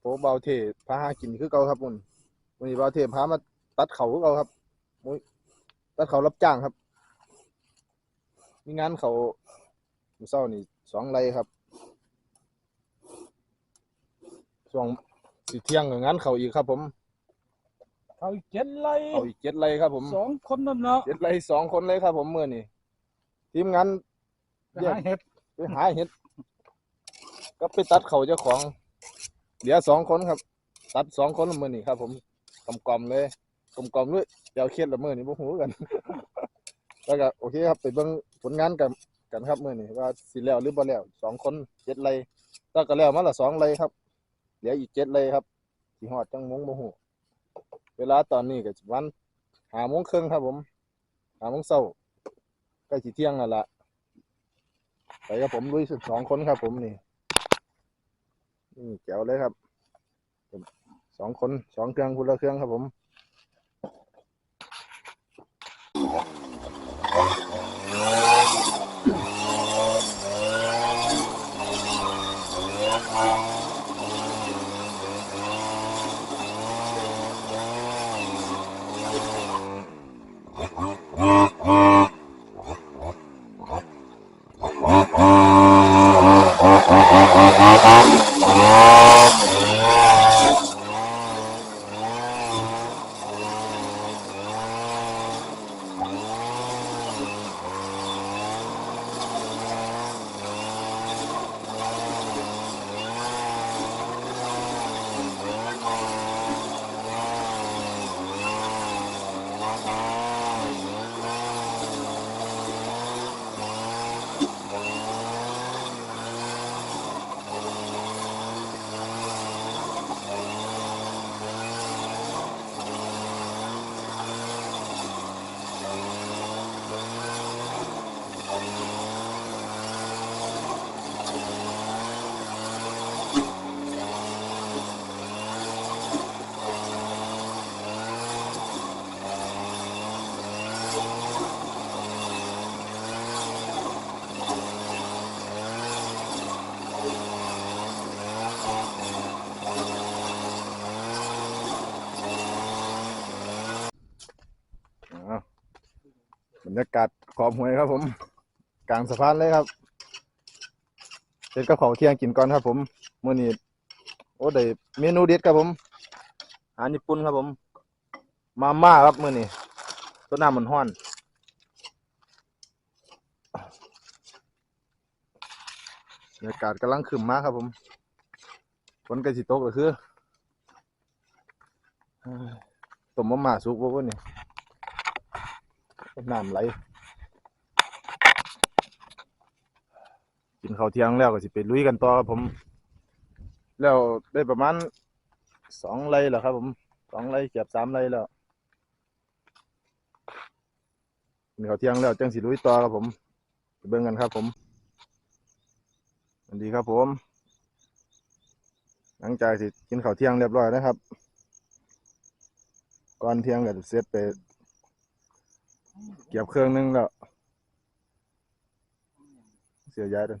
โเบาเทพาหากินคือเก่าครับมุ่นวันนี้เบาเทพามาตัดเขาคือเก่าครับมุ้ยตัดเขารับจ้างครับ มีงานเขามื้อเช้านี่สองไรครับช่วงสิเที่ยงก็งานเขาอีกครับ ผมเขาอีกเจ็ดไร่เขาอีกเจ็ดไรครับ ผมสองคนนั่นเนาะเจ็ดไรสองคนเลยครับ ผมเมื่อนี่ทีมงานไปหาเห็ดไปหาเห็ด ก็ไปตัดเขาเจ้าของ เหลือสองคนครับ ตัดสองคนละมือนี่ครับ ผมกลมๆเลยกลมๆด้วยเดี๋ยวเครียดละมือนี่บ่หูกัน แล้วก็โอเคครับ ไปเบิ่งผลงานกันกันครับมือนี่ว่าสิแล้วหรือบ่แล้วสองคนเจ็ดไรถ้าก็แล้วมาละสองไรครับ เหลืออีกเจ็ดไรครับสิฮอดจังมงบ่หูเวลาตอนนี้ก็วันหาโมงครึ่งครับ ผมหาโมงเช้าใกล้สิเที่ยงแล้วล่ะไปกับผมลุยสุดสองคนครับผมนี่ แจ๋วเลยครับสองคนสองเครื่องคุณละเครื่องครับผม รยากาศขอบหวยครับผม กลางสะพานเลยครับเสร็จกับเขาเที่ยงกินก่อนครับ ผมมื้อนี้โอ้ได้เมนูเด็ดครับผมอาหารญี่ปุ่นครับผม มาม่าครับมื้อนี้ต้นน้ำมันห้อนบรรยากาศกำลังขึ้นมาครับผมฝนกล้สิตกแล้วคือต้มมาม่าสุกบ่วะนี่ น้ำไหลกินข้าวเที่ยงแล้วก็สิไปลุยกันต่อครับผม แล้วได้ประมาณสองไร่แล้วครับ ผมสองไร่เกือบสามไร่แล้วกินข้าวเที่ยงแล้วจังสิลุยต่อครับผมไปเบิ่งกันครับ ผมสวัสดีครับผม หลังจากที่กินข้าวเที่ยงเรียบร้อยนะครับ ก่อนเที่ยงก็เสร็จไป ก็บเครื่องนึงแล้ว เสียย้ายด้วย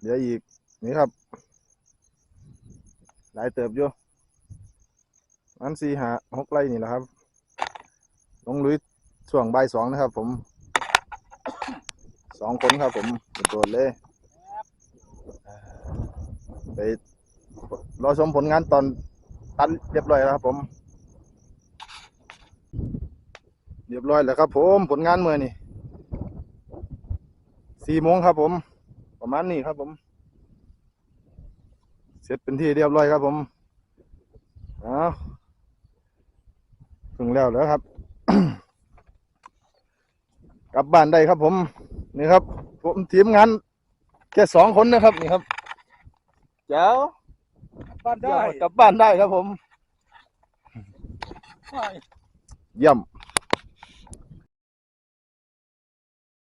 เดี๋ยวอีก นี่ครับ หลายเติบอยู่อันสี่หาหกไร่นี่แหละครับ ลงลุยช่วงใบสองนะครับ ผมสองคนครับ ผมโดดๆเลย ไปรอชมผลงานตอนตัดเรียบร้อยแล้วครับผม เรียบร้อยแล้วครับ ผมผลงานเมื่อนี่สี่โมงครับ ผม ประมาณนี้ครับ ผม เสร็จเป็นที่เรียบร้อยครับ ผมเอาถึงแล้วแล้วครับ กลับบ้านได้ครับ ผมนี่ครับ ผมทีมงานแค่สองคนนะครับ นี่ครับเจ้าบ้านได้กลับบ้านได้ครับผมไม่เยี่ยม